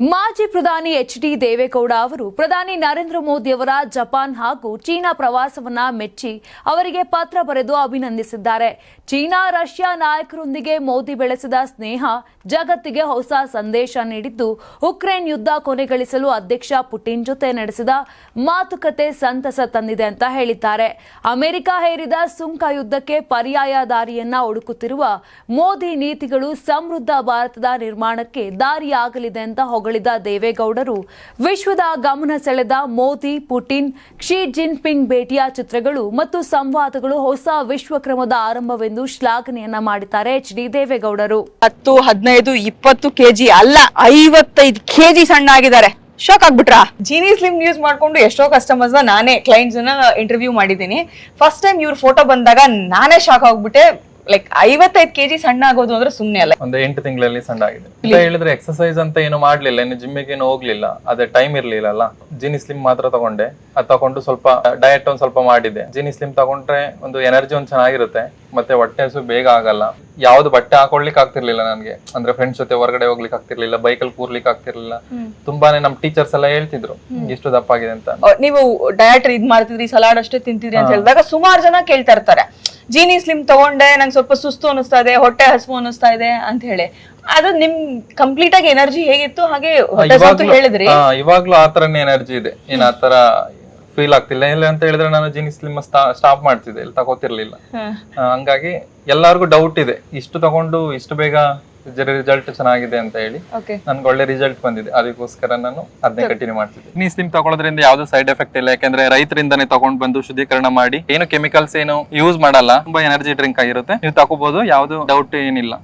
ಮಾಜಿ ಪ್ರಧಾನಿ H D Deve Gowda ಅವರು ಪ್ರಧಾನಿ ನರೇಂದ್ರ ಮೋದಿ ಅವರ ಜಪಾನ್ ಹಾಗೂ ಚೀನಾ ಪ್ರವಾಸವನ್ನ ಮೆಚ್ಚಿ ಅವರಿಗೆ ಪತ್ರ ಬರೆದು ಅಭಿನಂದಿಸಿದ್ದಾರೆ. ಚೀನಾ, ರಷ್ಯಾ ನಾಯಕರೊಂದಿಗೆ ಮೋದಿ ಬೆಳೆಸಿದ ಸ್ನೇಹ ಜಗತ್ತಿಗೆ ಹೊಸ ಸಂದೇಶ ನೀಡಿದ್ದು, ಉಕ್ರೇನ್ ಯುದ್ಧ ಕೊನೆಗಳಿಸಲು ಅಧ್ಯಕ್ಷ ಪುಟಿನ್ ಜೊತೆ ನಡೆಸಿದ ಮಾತುಕತೆ ಸಂತಸ ತಂದಿದೆ ಅಂತ ಹೇಳಿದ್ದಾರೆ. ಅಮೆರಿಕ ಹೇರಿದ ಸುಂಕ ಯುದ್ಧಕ್ಕೆ ಪರ್ಯಾಯ ದಾರಿಯನ್ನ ಹುಡುಕುತ್ತಿರುವ ಮೋದಿ ನೀತಿಗಳು ಸಮೃದ್ಧ ಭಾರತದ ನಿರ್ಮಾಣಕ್ಕೆ ದಾರಿಯಾಗಲಿದೆ ಅಂತ ಹೊಗಳಿದ ದೇವೇಗೌಡರು ವಿಶ್ವದ ಗಮನ ಸೆಳೆದ ಮೋದಿ ಪುಟಿನ್ ಕ್ಷಿ ಜಿನ್ಪಿಂಗ್ ಭೇಟಿಯ ಚಿತ್ರಗಳು ಮತ್ತು ಸಂವಾದಗಳು ಹೊಸ ವಿಶ್ವಕ್ರಮದ ಆರಂಭವೆಂದು ಶ್ಲಾಘನೆಯನ್ನ ಮಾಡಿದ್ದಾರೆ ಎಚ್ ಡಿ ದೇವೇಗೌಡರು. ಹತ್ತು ಹದಿನೈದು ಇಪ್ಪತ್ತು ಕೆಜಿ ಅಲ್ಲ ಐವತ್ತೈದು ಕೆಜಿ ಸಣ್ಣ ಆಗಿದ್ದಾರೆ. ಶಾಕ್ ಆಗ್ಬಿಟ್ರಾ? ಜೀನಿ ಸ್ಲಿಮ್ ಯೂಸ್ ಮಾಡ್ಕೊಂಡು ಎಷ್ಟೋ ಕಸ್ಟಮರ್ಸ್ ನಾನೇ ಕ್ಲೈಂಟ್ಸ್ನ ಇಂಟರ್ವ್ಯೂ ಮಾಡಿದ್ದೀನಿ. ಫಸ್ಟ್ ಟೈಮ್ ಇವ್ರ ಫೋಟೋ ಬಂದಾಗ ನಾನೇ ಶಾಕ್ ಆಗ್ಬಿಟ್ಟೆ. ಲೈಕ್ ಐವತ್ತೈದು ಕೆಜಿ ಸಣ್ಣ ಆಗೋದು ಅಂದ್ರೆ ಸುಮ್ನೆ ಅಲ್ಲ. ಒಂದು ಎಂಟು ತಿಂಗಳಲ್ಲಿ ಸಣ್ಣ ಆಗಿದೆ. ಅಂತ ಹೇಳಿದ್ರೆ ಎಕ್ಸರ್ಸೈಸ್ ಅಂತ ಏನು ಮಾಡ್ಲಿಲ್ಲ ಇನ್ನು ಜಿಮ್ಮಿಗೆ ಏನು ಹೋಗ್ಲಿಲ್ಲ ಅದೇ ಟೈಮ್ ಇರ್ಲಿಲ್ಲಲ್ಲ. ಜಿನಿ ಸ್ಲಿಮ್ ಮಾತ್ರ ತಗೊಂಡೆ. ಅದ್ ತಗೊಂಡು ಸ್ವಲ್ಪ ಡಯಟ್ ಒಂದ್ ಸ್ವಲ್ಪ ಮಾಡಿದೆ ಜಿನಿ ಸ್ಲಿಮ್ ತಗೊಂಡ್ರೆ ಒಂದು ಎನರ್ಜಿ ಒಂದ್ ಚೆನ್ನಾಗಿರುತ್ತೆ. ಮತ್ತೆ ಹೊಟ್ಟೆ ಹಸು ಬೇಗ ಆಗಲ್ಲ. ಯಾವ್ದು ಬಟ್ಟೆ ಹಾಕೊಳ್ಲಿಕ್ಕೆ ಆಗ್ತಿರ್ಲಿಲ್ಲ ನನಗೆ. ಅಂದ್ರೆ ಫ್ರೆಂಡ್ಸ್ ಜೊತೆ ಹೊರಗಡೆ ಹೋಗ್ಲಿಕ್ಕೆ ಆಗ್ತಿರ್ಲಿಲ್ಲ ಬೈಕಲ್ಲಿ ಕೂರ್ಲಿಕ್ಕೆ ಆಗ್ತಿರ್ಲಿಲ್ಲ. ತುಂಬಾನೇ ನಮ್ ಟೀಚರ್ಸ್ ಎಲ್ಲ ಹೇಳ್ತಿದ್ರು ಎಷ್ಟು ದಪ್ಪ ಆಗಿದೆ ಅಂತ. ನೀವು ಡಯಟ್ ಇದ್ ಮಾಡ್ತಿದ್ರಿ ಸಲಾಡ್ ಅಷ್ಟೇ ತಿಂತಿದ್ರಿ ಅಂತ ಹೇಳಿದಾಗ ಸುಮಾರು ಜನ ಕೇಳ್ತಾ ಇರ್ತಾರೆ. ಜೀನಿ ಸ್ಲಿಮ್ ತಗೊಂಡೆ ನಂಗೆ ಸ್ವಲ್ಪ ಸುಸ್ತು ಅನಿಸ್ತಾ ಇದೆ ಹೊಟ್ಟೆ ಹಸು ಅನಿಸ್ತಾ ಇದೆ ಅಂತ ಹೇಳಿ. ಅದು ನಿಮ್ ಕಂಪ್ಲೀಟ್ ಆಗಿ ಎನರ್ಜಿ ಹೇಗಿತ್ತು? ಹಾಗೆ ಹೇಳಿದ್ರಿ. ಇವಾಗ್ಲೂ ಆತರನೇ ಎನರ್ಜಿ ಇದೆ. ಏನ್ ಆತರ ಫೀಲ್ ಆಗ್ತಿಲ್ಲ. ಇಲ್ಲ ಅಂತ ಹೇಳಿದ್ರೆ ನಾನು ಜಿನಿ ಸ್ಲಿಮ್ ಸ್ಟಾಪ್ ಮಾಡ್ತಿದ್ದೆ. ಇಲ್ಲಿ ತಗೋತಿರ್ಲಿಲ್ಲ. ಹಂಗಾಗಿ ಎಲ್ಲರಿಗೂ ಡೌಟ್ ಇದೆ. ಇಷ್ಟು ತಗೊಂಡು ಇಷ್ಟು ಬೇಗ ರಿಸಲ್ಟ್ ಚೆನ್ನಾಗಿದೆ ಅಂತ ಹೇಳಿ ನನ್ಗೆ ಒಳ್ಳೆ ರಿಸಲ್ಟ್ ಬಂದಿದೆ. ಅದಕ್ಕೋಸ್ಕರ ನಾನು ಅದನ್ನೇ ಕಂಟಿನ್ಯೂ ಮಾಡ್ತಿದ್ದೆ. ಜಿನಿ ಸ್ಲಿಮ್ ತಗೊಳ್ಳೋದ್ರಿಂದ ಯಾವ್ದು ಸೈಡ್ ಎಫೆಕ್ಟ್ ಇಲ್ಲ. ಯಾಕಂದ್ರೆ ರೈತರಿಂದಾನೇ ತಗೊಂಡ್ ಬಂದು ಶುದ್ಧೀಕರಣ ಮಾಡಿ ಏನು ಕೆಮಿಕಲ್ಸ್ ಏನು ಯೂಸ್ ಮಾಡಲ್ಲ. ತುಂಬಾ ಎನರ್ಜಿ ಡ್ರಿಂಕ್ ಆಗಿರುತ್ತೆ. ನೀವು ತಗೋಬಹುದು ಯಾವ್ದು ಡೌಟ್ ಏನಿಲ್ಲ.